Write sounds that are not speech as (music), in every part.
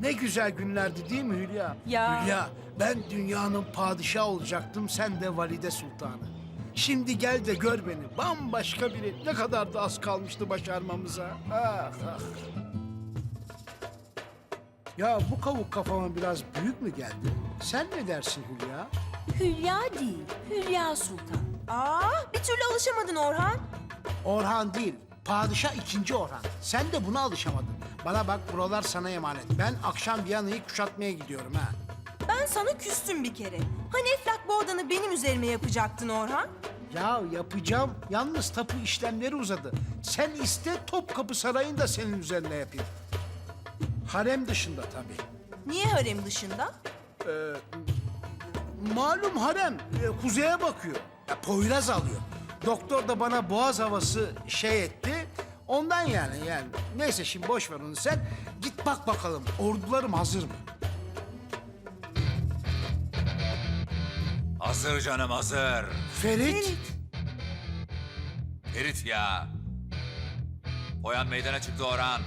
Ne güzel günlerdi değil mi Hülya? Ya. Hülya ben dünyanın padişahı olacaktım sen de valide sultanı. Şimdi gel de gör beni bambaşka biri. Ne kadar da az kalmıştı başarmamıza. Ah ah. Ya bu kavuk kafama biraz büyük mü geldi? Sen ne dersin Hülya? Hülya değil, Hülya Sultan. Aa, bir türlü alışamadın Orhan. Orhan değil, padişah ikinci Orhan. Sen de buna alışamadın. Bana bak buralar sana emanet. Ben akşam Viyana'yı kuşatmaya gidiyorum ha. Ben sana küstüm bir kere. Hani Eflak Boğdan'ı benim üzerime yapacaktın Orhan? Ya yapacağım. Yalnız tapu işlemleri uzadı. Sen iste Topkapı Sarayı'nı da senin üzerine yapayım. Harem dışında tabii. Niye harem dışında? Malum harem e, kuzeye bakıyor. Ya, Poyraz alıyor. Doktor da bana boğaz havası şey etti. Ondan yani yani. Neyse şimdi boş ver onu sen. Git bak bakalım ordularım hazır mı? Hazır canım hazır. Ferit. Ferit ya. Boyan meydana çıktı Orhan.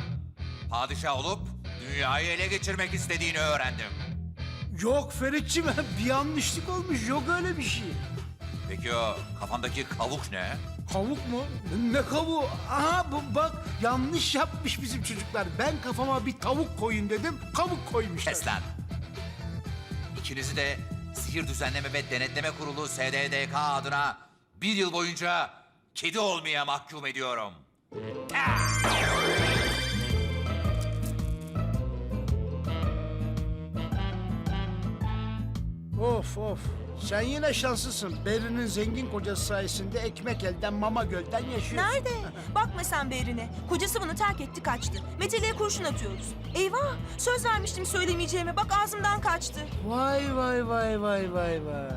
Padişah olup dünyayı ele geçirmek istediğini öğrendim. Yok Feritçim (laughs) bir yanlışlık olmuş. Yok öyle bir şey. Peki o kafandaki kavuk ne? Kavuk mu? Ne kavuğu? Aha bu bak yanlış yapmış bizim çocuklar. Ben kafama bir tavuk koyun dedim. Kavuk koymuşlar. Kes lan. İkinizi de Sihir Düzenleme ve Denetleme Kurulu SDDK adına bir yıl boyunca kedi olmaya mahkum ediyorum. Of of. Sen yine şanslısın. Beri'nin zengin kocası sayesinde ekmek elden mama gölden yaşıyorsun. Nerede? (laughs) Bakma sen Berin'e. Kocası bunu terk etti kaçtı. Meteliğe kurşun atıyoruz. Eyvah! Söz vermiştim söylemeyeceğime. Bak ağzımdan kaçtı. Vay vay vay vay vay vay.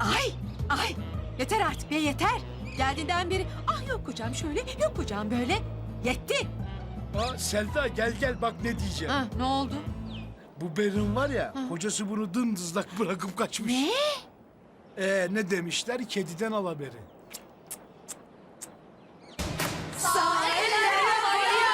Ay, ay. Yeter artık be yeter. Geldiğinden beri ah yok kocam şöyle, yok kocam böyle. Yetti. Aa, Selda gel gel bak ne diyeceğim. Ha, ne oldu? Bu Berin var ya, kocası bunu dımdızlak bırakıp kaçmış. Ne? Ee, ne demişler? Kediden al haberi. Sağ eller havaya.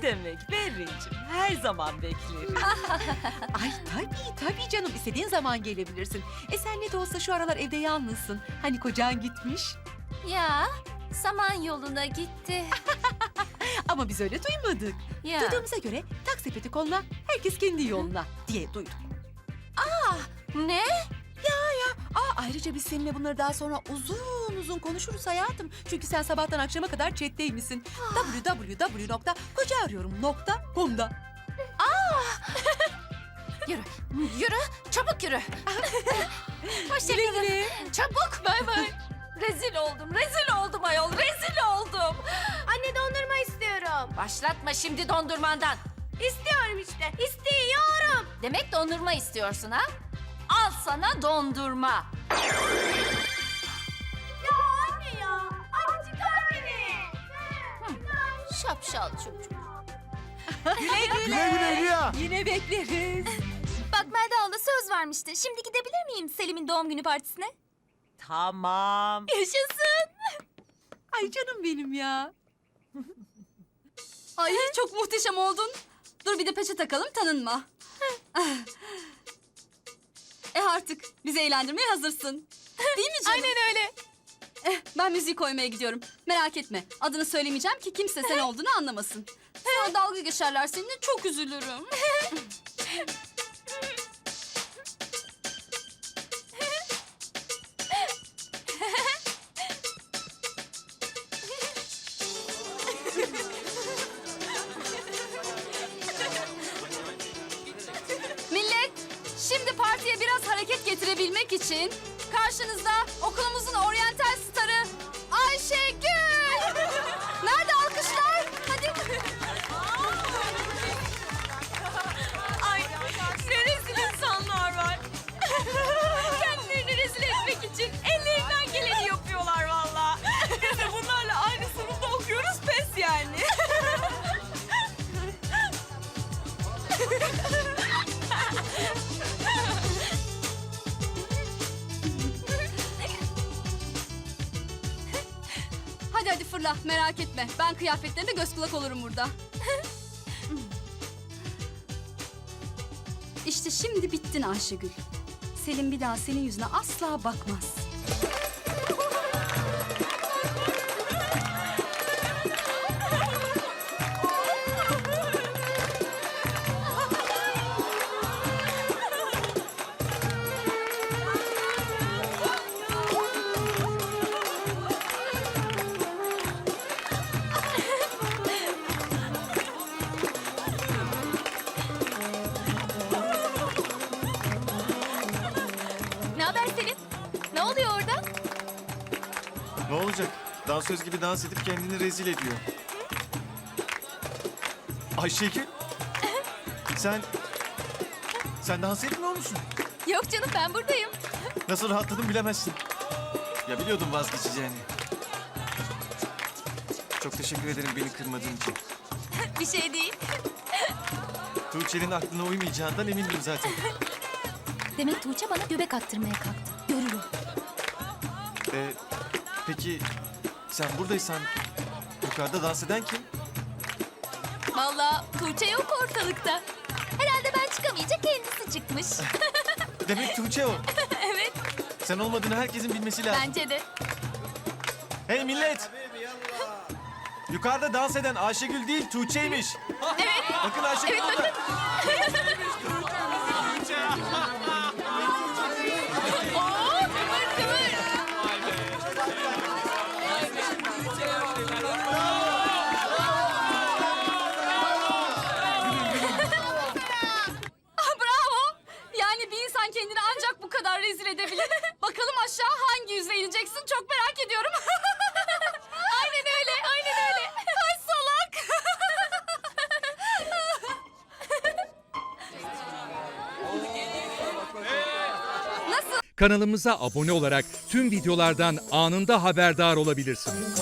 Ne demek Berrin'cim her zaman beklerim. (laughs) Ay tabii tabii canım istediğin zaman gelebilirsin. E sen ne de olsa şu aralar evde yalnızsın. Hani kocan gitmiş. Ya saman yoluna gitti. (laughs) Ama biz öyle duymadık. Ya. Duyduğumuza göre tak sepeti koluna, herkes kendi yoluna diye duyduk. Ne? Ayrıca biz seninle bunları daha sonra uzun uzun konuşuruz hayatım. Çünkü sen sabahtan akşama kadar chatteymişsin. www.kocaarıyorum.com'da. (laughs) Yürü. Yürü. Çabuk yürü. (laughs) Hoşçakalın. Çabuk. Bay bay. Rezil oldum. Rezil oldum ayol. Rezil oldum. Anne dondurma istiyorum. Başlatma şimdi dondurmandan. İstiyorum işte. İstiyorum. Demek dondurma istiyorsun ha? Al sana dondurma. Ya anne ya. Anne çıkar beni. Şapşal çocuk. Güle (laughs) güle. Güle güle Hülya. Yine bekleriz. Bak Melda abla söz vermişti. Şimdi gidebilir miyim Selim'in doğum günü partisine? tamam. Yaşasın. Ay canım benim ya. Ay çok muhteşem oldun. Dur bir de peçe takalım tanınma. (laughs) e artık bizi eğlendirmeye hazırsın. (laughs) Değil mi canım? Aynen öyle. Eh, ben müziği koymaya gidiyorum. Merak etme. Adını söylemeyeceğim ki kimse sen olduğunu anlamasın. Sonra dalga geçerler seninle çok üzülürüm. (laughs) hareket getirebilmek için karşınızda okulumuzun oryantal starı Ayşegül. Hadi hadi fırla merak etme. Ben kıyafetlerine göz kulak olurum burada. (laughs) işte şimdi bittin Ayşegül. Selim bir daha senin yüzüne asla bakmaz. Olacak? Dansöz gibi dans edip kendini rezil ediyor. Ayşegül. Sen... Sen dans etmiyor musun? Yok canım ben buradayım. Nasıl rahatladım bilemezsin. Ya biliyordum vazgeçeceğini. Çok teşekkür ederim beni kırmadığın için. Bir şey değil. Tuğçe'nin aklına uymayacağından emindim zaten. Demek Tuğçe bana göbek attırmaya kalktı. Görürüm. Ee, peki sen buradaysan yukarıda dans eden kim? Vallahi Tuğçe yok ortalıkta. Herhalde ben çıkamayınca kendisi çıkmış. (laughs) Demek Tuğçe o. (laughs) evet Sen olmadığını herkesin bilmesi lazım. bence de. Hey millet! Yukarıda dans eden Ayşegül değil Tuğçe'ymiş. Evet. Bakın Ayşegül Evet, orada. Oo (laughs) edebilir. (laughs) Bakalım aşağı hangi yüzle ineceksin çok merak ediyorum. (laughs) Aynen öyle aynen öyle. (laughs) Ay salak. Kanalımıza abone olarak tüm videolardan anında haberdar olabilirsiniz.